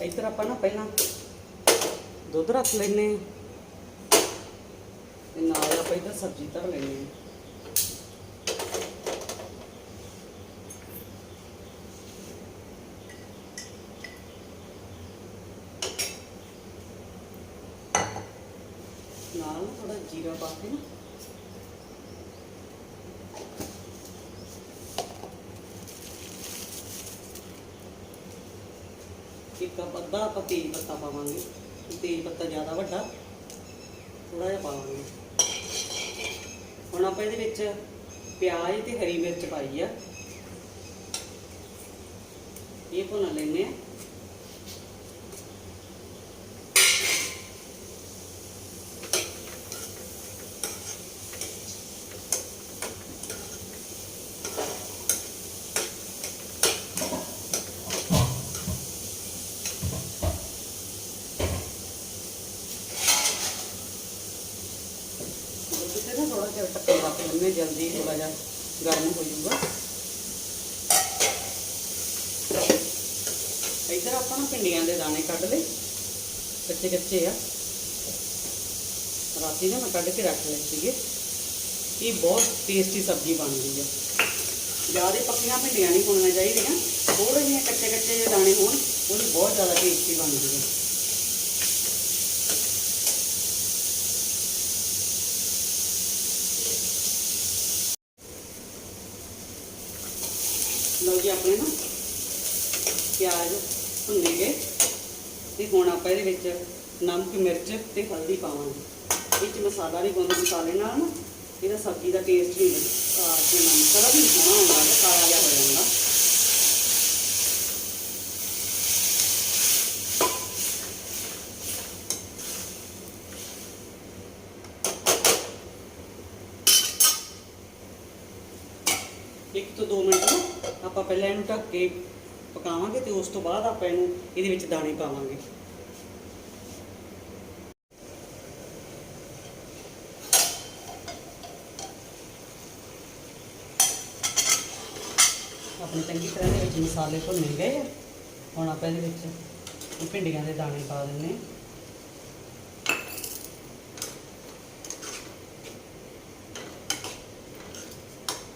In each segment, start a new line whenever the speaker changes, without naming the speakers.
ਇੱਧਰ ਆਪਾਂ ਨਾ ਪਹਿਲਾਂ ਦੁੱਧ ਰੱਖ ਲੈਨੇ ਤੇ ਨਾਲ ਆਪਾਂ ਇੱਧਰ ਸਬਜ਼ੀ ਧਰ ਲੈਨੇ ਆ ਨਾਲ ਨਾ ਥੋੜਾ ਜੀਰਾ ਪਾ ਕੇ ਨਾ ਕੱਪ ਅੱਧਾ ਆਪਾਂ ਤੇਜ਼ ਪੱਤਾ ਪਾਵਾਂਗੇ। ਤੇਜ਼ ਪੱਤਾ ਜ਼ਿਆਦਾ ਵੱਡਾ ਥੋੜਾ ਜਿਹਾ ਪਾਵਾਂਗੇ। ਹੁਣ ਆਪਾਂ ਇਹਦੇ ਵਿੱਚ ਪਿਆਜ਼ ਤੇ ਹਰੀ ਮਿਰਚ ਪਾਈ ਆ। ਇਹ ਭੁੰਨ ਲੈਨੇ ਆ ਦੁੱਧ ਤੇ ਨਾ ਥੋੜਾ ਜਿਹਾ ਟੱਕਰ ਪਾ ਕੇ ਜਲਦੀ ਥੋੜਾ ਜਿਹਾ ਗਰਮ ਹੋ ਜਾਊਗਾ। ਇੱਧਰ ਆਪਾਂ ਨਾ ਭਿੰਡੀਆਂ ਦੇ ਦਾਣੇ ਕੱਢ ਲਏ, ਕੱਚੇ ਕੱਚੇ ਆ। ਰਾਤੀ ਨਾ ਮੈਂ ਕੱਢ ਕੇ ਰੱਖ ਲਏ ਸੀਗੇ। ਇਹ ਬਹੁਤ ਟੇਸਟੀ ਸਬਜ਼ੀ ਬਣਦੀ ਹੈ ਜ਼ਿਆਦਾ ਪੱਕੀਆਂ ਭਿੰਡੀਆਂ ਨਹੀਂ ਹੋਣੀਆਂ ਚਾਹੀਦੀਆਂ ਥੋੜੇ ਜਿਹੇ ਕੱਚੇ ਕੱਚੇ ਜਿਹੇ ਦਾਣੇ ਹੋਣ, ਉਹਦੀ ਬਹੁਤ ਜ਼ਿਆਦਾ ਟੇਸਟੀ ਬਣਦੀ ਹੈ ਲਓ ਜੀ ਆਪਣੇ ਨਾ ਪਿਆਜ਼ ਭੁੰਨੇ ਗਏ ਤੇ ਹੁਣ ਆਪਾਂ ਇਹਦੇ ਵਿੱਚ ਨਮਕ, ਮਿਰਚ ਤੇ ਹਲਦੀ ਪਾਵਾਂਗੇ। ਇਹ ਚ ਮਸਾਲਾ ਨਹੀਂ ਪਾਉਂਦੇ ਮਸਾਲੇ ਨਾਲ ਨਾ, ਇਹਦਾ ਸਬਜ਼ੀ ਦਾ ਟੇਸਟ ਨਹੀਂ, ਆ ਕਿ ਨਮਕ ਦਾ ਵੀ ਸੋਹਣਾ ਹੁੰਦਾ ਹੈ ਕਾਲਾ ਜਿਹਾ ਹੋ ਜਾਂਦਾ। ਇੱਕ ਤੋਂ 2 ਮਿੰਟ ਆਪਾਂ ਪਹਿਲਾਂ ਇਹਨੂੰ ਢੱਕ ਕੇ ਪਕਾਵਾਂਗੇ ਤੇ ਉਸ ਤੋਂ ਬਾਅਦ ਆਪਾਂ ਇਹਨੂੰ ਇਹਦੇ ਵਿੱਚ ਦਾਣੇ ਪਾਵਾਂਗੇ। ਹੁਣ ਚੰਗੀ ਤਰ੍ਹਾਂ ਦੇ ਵਿੱਚ ਮਸਾਲੇ ਭੁੰਨੇ ਗਏ ਆ। ਹੁਣ ਆਪਾਂ ਇਹਦੇ ਵਿੱਚ ਭਿੰਡੀਆਂ ਦੇ ਦਾਣੇ ਪਾ ਦਿੰਨੇ ਆ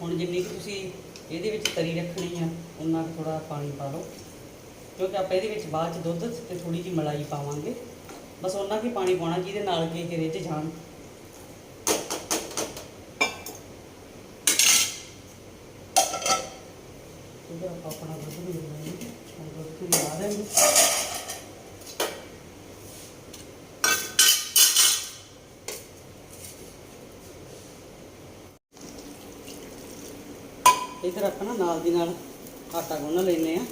ਹੁਣ ਜਿੰਨੀ ਕੁ ਤੁਸੀਂ ਇਹਦੇ ਵਿੱਚ ਤਰੀ ਰੱਖਣੀ ਆ, ਉਨਾ ਕੁ ਥੋੜਾ ਪਾਣੀ ਪਾ ਲਓ। ਕਿਉਂਕਿ ਆਪਾਂ ਇਹਦੇ ਵਿੱਚ ਬਾਅਦ ਚ ਦੁੱਧ ਤੇ ਥੋੜੀ ਜਿਹੀ ਮਲਾਈ ਪਾਵਾਂਗੇ। ਬਸ ਉਹਨਾਂ ਕੀ ਪਾਣੀ ਪਾਉਣਾ ਜਿਹਦੇ ਨਾਲ ਕਿ ਇਹ ਰਿੱਝ ਜਾਣ ਇਧਰ ਆਪਾਂ ਆਪਣਾ ਦੁੱਧ ਵੀ ਲੈਣਾ ਹੈ ਦੁੱਧ ਵੀ ਲਾ ਦੇਂਗੇ ਇਧਰ ਆਪਾਂ ਨਾ ਨਾਲ ਦੀ ਨਾਲ ਆਟਾ ਗੁੰਨ ਲੈਨੇ ਆ।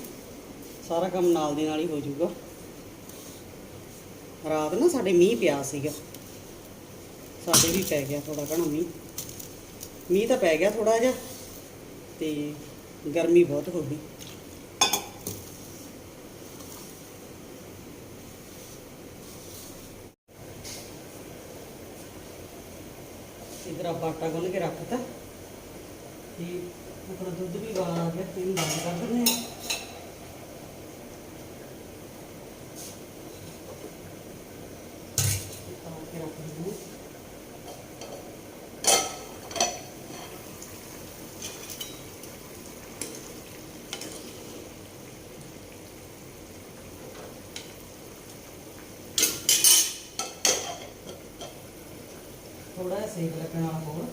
ਸਾਰਾ ਕੰਮ ਨਾਲ ਦੀ ਨਾਲ ਹੀ ਹੋ ਜਾਊਗਾ। ਰਾਤ ਨਾ ਸਾਡੇ ਮੀਂਹ ਪਿਆ ਸੀਗਾ। ਸਾਡੇ ਵੀ ਪੈ ਗਿਆ ਥੋੜਾ ਘਣਾ ਮੀਂਹ। ਮੀਂਹ ਤਾਂ ਪੈ ਗਿਆ ਥੋੜਾ ਜਿਹਾ ਤੇ ਗਰਮੀ ਬਹੁਤ ਹੋ ਗਈ। ਇਧਰ ਆਪਾਂ ਆਟਾ ਗੁੰਨ ਕੇ ਰੱਖਤਾ। ਤੇ ਆਪਣਾ ਦੁੱਧ ਵੀ ਉਬਾਲ ਆ ਗਿਆ ਤੇ ਇਹਨੂੰ ਬੰਦ ਕਰ ਦਿੰਦੇ ਆ ਪਾ ਕੇ ਰੱਖ ਦਿੰਦੇ ਹਾਂ। ਥੋੜਾ ਜਿਹਾ ਸੇਕ ਲੱਗਣਾ ਹੋਰ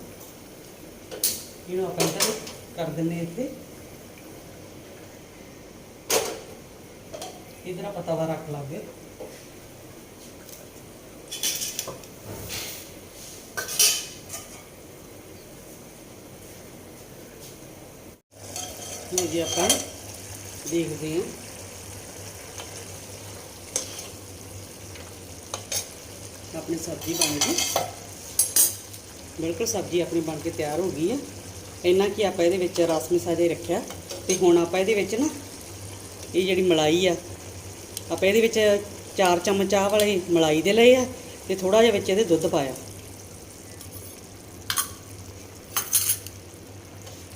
ਇਹਨੂੰ ਆਪਾਂ ਇੱਧਰ ਕਰ ਦਿੰਦੇ ਹਾਂ ਇੱਥੇ ਇਧਰ ਆਪਾਂ ਤਵਾ ਰੱਖ ਲਾਂਗੇ ਲਓ ਜੀ ਆਪਾਂ ਦੇਖਦੇ ਹਾਂ ਆਪਣੀ ਸਬਜ਼ੀ ਬਣ ਗਈ ਬਿਲਕੁਲ ਸਬਜ਼ੀ ਆਪਣੀ ਬਣ ਕੇ ਤਿਆਰ ਹੋ ਗਈ ਹੈ। ਇੰਨਾ ਕਿ ਆਪਾਂ ਇਹਦੇ ਵਿੱਚ ਰਸ ਮਸਾਲੇ ਰੱਖਿਆ ਤੇ ਹੁਣ ਆਪਾਂ ਇਹਦੇ ਵਿੱਚ ਨਾ ਇਹ ਜਿਹੜੀ ਮਲਾਈ ਆ, ਆਪਾਂ ਇਹਦੇ ਵਿੱਚ 4 ਚਮਚ ਚਾਹ ਵਾਲੇ ਮਲਾਈ ਦੇ ਲਏ ਆ ਤੇ ਥੋੜਾ ਜਿਹਾ ਵਿੱਚ ਇਹਦੇ ਦੁੱਧ ਪਾਇਆ।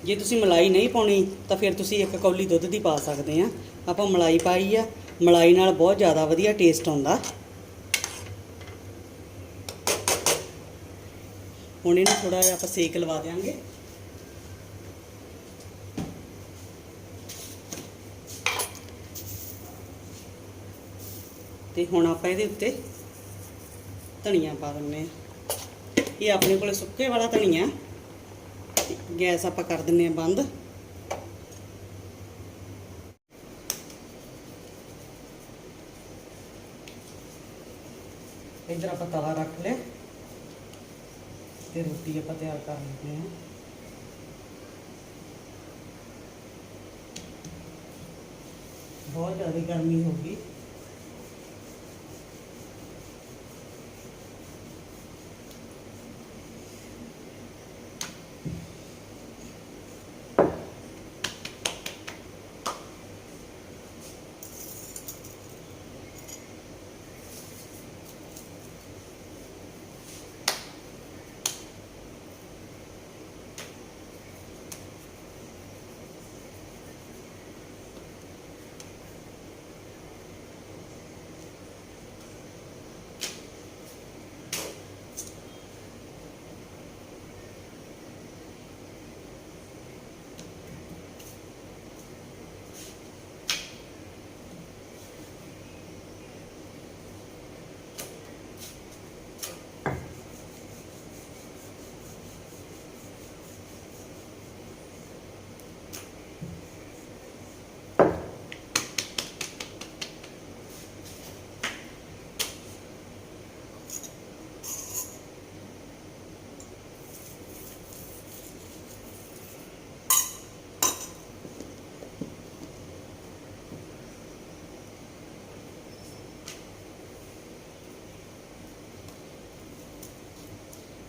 ਜੇ ਤੁਸੀਂ ਮਲਾਈ ਨਹੀਂ ਪਾਉਣੀ ਤਾਂ ਫਿਰ ਤੁਸੀਂ ਇੱਕ ਕੌਲੀ ਦੁੱਧ ਦੀ ਪਾ ਸਕਦੇ ਆ। ਆਪਾਂ ਮਲਾਈ ਪਾਈ ਆ, ਮਲਾਈ ਨਾਲ ਬਹੁਤ ਜ਼ਿਆਦਾ ਵਧੀਆ ਟੇਸਟ ਆਉਂਦਾ। ਹੁਣ ਇਹਨੂੰ ਥੋੜਾ ਜਿਹਾ ਆਪਾਂ ਸੇਕ ਲਵਾ ਦੇਵਾਂਗੇ ਤੇ ਹੁਣ ਆਪਾਂ ਇਹਦੇ ਉੱਤੇ ਧਨੀਆ ਪਾ ਦਿੰਨੇ ਆ ਇਹ ਆਪਣੇ ਕੋਲੇ ਸੁੱਕੇ ਵਾਲਾ ਧਨੀਆ। ਗੈਸ ਆਪਾਂ ਕਰ ਦਿੰਨੇ ਆ ਬੰਦ। ਇੱਧਰ ਆਪਾਂ ਤਵਾ ਰੱਖ ਲਿਆ। ਤੇ ਰੋਟੀ ਆਪਾਂ ਤਿਆਰ ਕਰ ਲੈਂਦੇ ਹਾਂ। ਬਹੁਤ ਜ਼ਿਆਦਾ ਗਰਮੀ ਹੋ ਗਈ।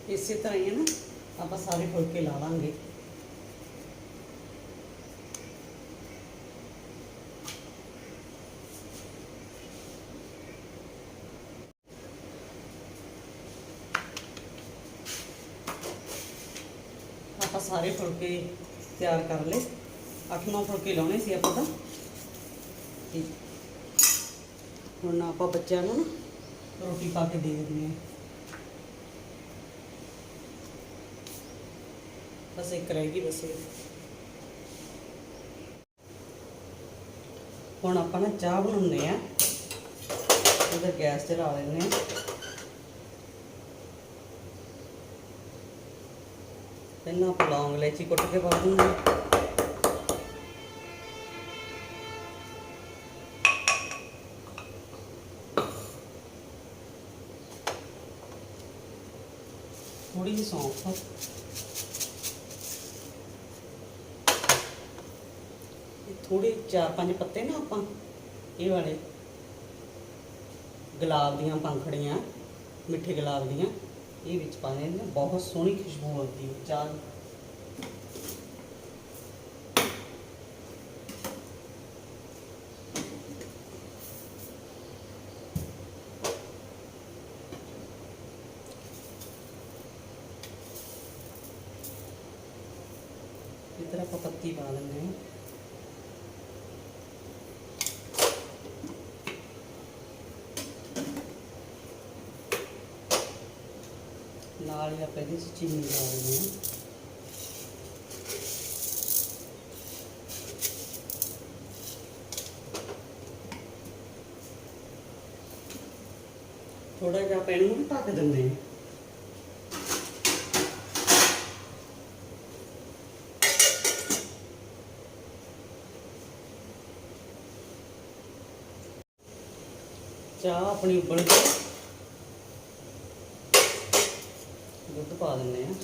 ਇਸੇ ਤਰ੍ਹਾਂ ਹੀ ਹੈ ਨਾ, ਆਪਾਂ ਸਾਰੇ ਫੁਲਕੇ ਲਾ ਲਾਂਗੇ। ਆਪਾਂ ਸਾਰੇ ਫੁਲਕੇ ਤਿਆਰ ਕਰ ਲਏ। 8-9 ਫੁਲਕੇ ਲਾਉਣੇ ਸੀ ਆਪਾਂ ਤਾਂ। ਤੇ ਹੁਣ ਆਪਾਂ ਬੱਚਿਆਂ ਨੂੰ ਨਾ ਰੋਟੀ ਪਾ ਕੇ ਦੇ ਦਿੰਦੇ ਹਾਂ। ਬਸ ਇੱਕ ਰਹਿ ਗਈ ਬਸ ਇਹ। ਹੁਣ ਆਪਾਂ ਨਾ ਚਾਹ ਬਣਾਉਂਦੇ ਆ ਉਹਦਾ ਗੈਸ ਲਾ ਲੈਂਦੇ ਆ ਪਹਿਲਾਂ ਆਪਾਂ ਲੌਂਗ ਇਲਾਇਚੀ ਕੁੱਟ ਕੇ ਪਾ ਦਿੰਦੇ ਹਾਂ। ਥੋੜੀ ਜਿਹੀ ਸੌਂਫ। ਥੋੜੇ ਚਾਰ ਪੰਜ ਪੱਤੇ ਨਾ ਆਪਾਂ, ਇਹ ਵਾਲੇ ਗੁਲਾਬ ਦੀਆਂ ਪੰਖੜੀਆਂ, ਮਿੱਠੇ ਗੁਲਾਬ ਦੀਆਂ, ਇਹ ਵਿੱਚ ਪਾ ਦੇਣੇ ਬਹੁਤ ਸੋਹਣੀ ਖੁਸ਼ਬੂ ਆਉਂਦੀ ਹੈ ਚਾਹ ਦੀ। ਇੱਧਰ ਆਪਾਂ ਪੱਤੀ ਪਾ ਨਾਲ ਹੀ ਆਪਾਂ ਇਹਦੇ 'ਚ ਚੀਨੀ ਪਾ ਦਿੰਦੇ ਹਾਂ। ਥੋੜਾ ਜਿਹਾ ਆਪਾਂ ਇਹਨੂੰ ਢੱਕ ਦਿੰਦੇ ਹਾਂ। ਚਾਹ ਆਪਣੀ ਉਬਲ ਗਈ। ਦੁੱਧ ਪਾ ਦਿੰਦੇ ਆ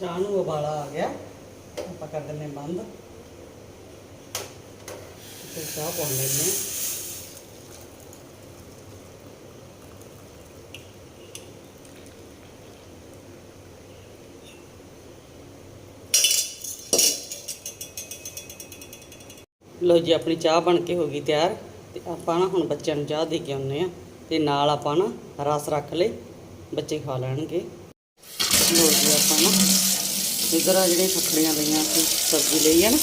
ਚਾਹ ਨੂੰ ਉਬਾਲਾ ਆ ਗਿਆ ਆਪਾਂ ਕਰ ਦਿੰਦੇ ਹਾਂ ਬੰਦ ਫਿਰ ਚਾਹ ਪਾਉਣ ਲੈਂਦੇ ਲੋ ਜੀ, ਆਪਣੀ ਚਾਹ ਬਣ ਕੇ ਹੋ ਗਈ ਤਿਆਰ ਤੇ ਆਪਾਂ ਨਾ ਹੁਣ ਬੱਚਿਆਂ ਨੂੰ ਚਾਹ ਦੇ ਕੇ ਆਉਂਦੇ ਆ ਤੇ ਨਾਲ ਆਪਾਂ ਨਾ ਰਸ ਰੱਖ ਲੇ ਬੱਚੇ ਖਾ ਲੈਣਗੇ। ਲੋ ਜੀ, ਆਪਾਂ ਨਾ ਇਧਰ ਆ ਜਿਹੜੀਆਂ ਫੱਕੜੀਆਂ ਲਈਆਂ ਸੀ, ਸਬਜ਼ੀ ਲਈ ਆ ਨਾ,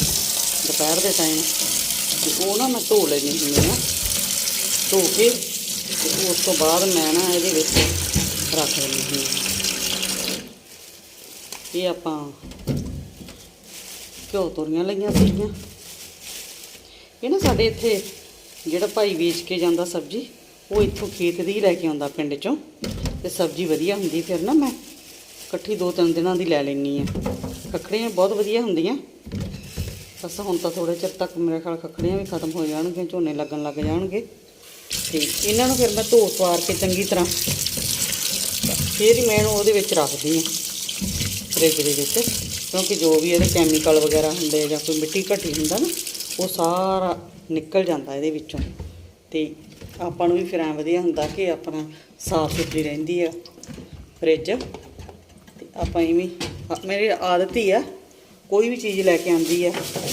ਦੁਪਹਿਰ ਦੇ ਟਾਈਮ ਤੇ ਉਹ ਨਾ ਮੈਂ ਧੋ ਲੈਣੀ ਹੁੰਦੀ ਆ ਧੋ ਕੇ ਤੇ ਉਸ ਤੋਂ ਬਾਅਦ ਮੈਂ ਨਾ ਇਹਦੇ ਵਿੱਚ ਰੱਖ ਦਿੰਦੀ ਹੁੰਦੀ ਹਾਂ। ਇਹ ਆਪਾਂ ਘਿਓ ਤੋਰੀਆਂ ਲਈਆਂ ਸੀਗੀਆਂ। ਇਹ ਨਾ ਸਾਡੇ ਇੱਥੇ ਜਿਹੜਾ ਭਾਈ ਵੇਚ ਕੇ ਜਾਂਦਾ ਸਬਜ਼ੀ, ਉਹ ਇੱਥੋਂ ਖੇਤ ਦੀ ਹੀ ਲੈ ਕੇ ਆਉਂਦਾ ਪਿੰਡ ਚੋਂ। ਤੇ ਸਬਜ਼ੀ ਵਧੀਆ ਹੁੰਦੀ ਫਿਰ ਨਾ ਮੈਂ, ਇਕੱਠੀ ਦੋ ਤਿੰਨ ਦਿਨਾਂ ਦੀ ਲੈ ਲੈਣੀ ਆ ਖੱਖੜੀਆਂ ਬਹੁਤ ਵਧੀਆ ਹੁੰਦੀਆਂ। ਬਸ ਹੁਣ ਤਾਂ ਥੋੜੇ ਚਿਰ ਤੱਕ ਮੇਰੇ ਖਿਆਲ ਖੱਖੜੀਆਂ ਵੀ ਖਤਮ ਹੋ ਜਾਣਗੀਆਂ, ਝੋਨੇ ਲੱਗਣ ਲੱਗ ਜਾਣਗੇ। ਤੇ ਇਹਨਾਂ ਨੂੰ ਫਿਰ ਮੈਂ ਧੋ ਸਵਾਰ ਕੇ ਚੰਗੀ ਤਰ੍ਹਾਂ ਫਿਰ ਹੀ ਮੈਂ ਇਹਨੂੰ ਉਹਦੇ ਵਿੱਚ ਰੱਖਦੀ ਹਾਂ, ਫ੍ਰਿਜ ਦੇ ਵਿੱਚ। ਕਿਉਂਕਿ ਜੋ ਵੀ ਇਹਦੇ ਕੈਮੀਕਲ ਵਗੈਰਾ ਹੁੰਦੇ ਆ ਜਾਂ ਕੋਈ ਮਿੱਟੀ ਘਟੀ ਹੁੰਦਾ ਨਾ ਉਹ ਸਾਰਾ ਨਿਕਲ ਜਾਂਦਾ ਇਹਦੇ ਵਿੱਚੋਂ। ਤੇ ਆਪਾਂ ਨੂੰ ਵੀ ਫਿਰ ਐਂ ਵਧੀਆ ਹੁੰਦਾ ਕਿ ਆਪਣਾ ਸਾਫ਼ ਸੁਥਰੀ ਰਹਿੰਦੀ ਆ ਫ੍ਰਿਜ। ਤੇ ਆਪਾਂ ਇਵੇਂ ਮੇਰੀ ਆਦਤ ਹੀ ਆ, ਕੋਈ ਵੀ ਚੀਜ਼ ਲੈ ਕੇ ਆਂਦੀ ਆ,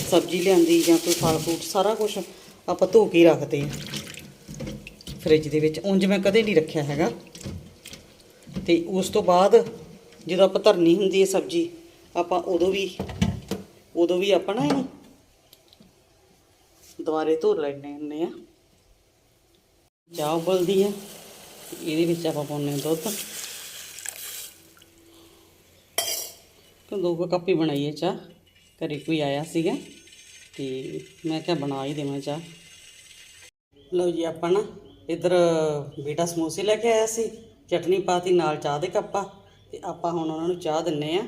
ਸਬਜ਼ੀ ਲਿਆਂਦੀ ਜਾਂ ਕੋਈ ਫਲ ਫਰੂਟ, ਸਾਰਾ ਕੁਝ ਆਪਾਂ ਧੋ ਕੇ ਹੀ ਰੱਖਦੇ ਆ। ਫ੍ਰਿਜ ਦੇ ਵਿੱਚ, ਉਂਝ ਮੈਂ ਕਦੇ ਨਹੀਂ ਰੱਖਿਆ ਹੈਗਾ। ਤੇ ਉਸ ਤੋਂ ਬਾਅਦ ਜਦੋਂ ਆਪਾਂ ਧਰਨੀ ਹੁੰਦੀ ਹੈ ਸਬਜ਼ੀ, ਆਪਾਂ ਉਦੋਂ ਵੀ ਉਦੋਂ ਵੀ ਆਪਾਂ ਨਾ ਇਹਨੂੰ ਦੁਬਾਰੇ ਧੋ ਲੈਣੇ ਹੁੰਦੇ ਆ। ਚਾਹ ਉਬਲਦੀ ਹੈ ਇਹਦੇ ਵਿੱਚ ਆਪਾਂ ਪਾਉਂਦੇ ਹਾਂ ਦੁੱਧ। ਦੋ ਕੱਪ ਹੀ ਬਣਾਈ ਹੈ ਚਾਹ, ਘਰੇ ਕੋਈ ਆਇਆ ਸੀਗਾ, ਤੇ ਮੈਂ ਕਿਹਾ ਬਣਾ ਹੀ ਦੇਵਾਂ ਚਾਹ। ਲਓ ਜੀ, ਆਪਾਂ ਨਾ ਇਧਰ ਬੇਟਾ ਸਮੋਸੇ ਲੈ ਕੇ ਆਇਆ ਸੀ, ਚਟਨੀ ਪਾਤੀ ਨਾਲ ਚਾਹ ਦੇ ਕੱਪਾ, ਤੇ ਆਪਾਂ ਹੁਣ ਉਹਨਾਂ ਨੂੰ ਚਾਹ ਦਿੰਨੇ ਆ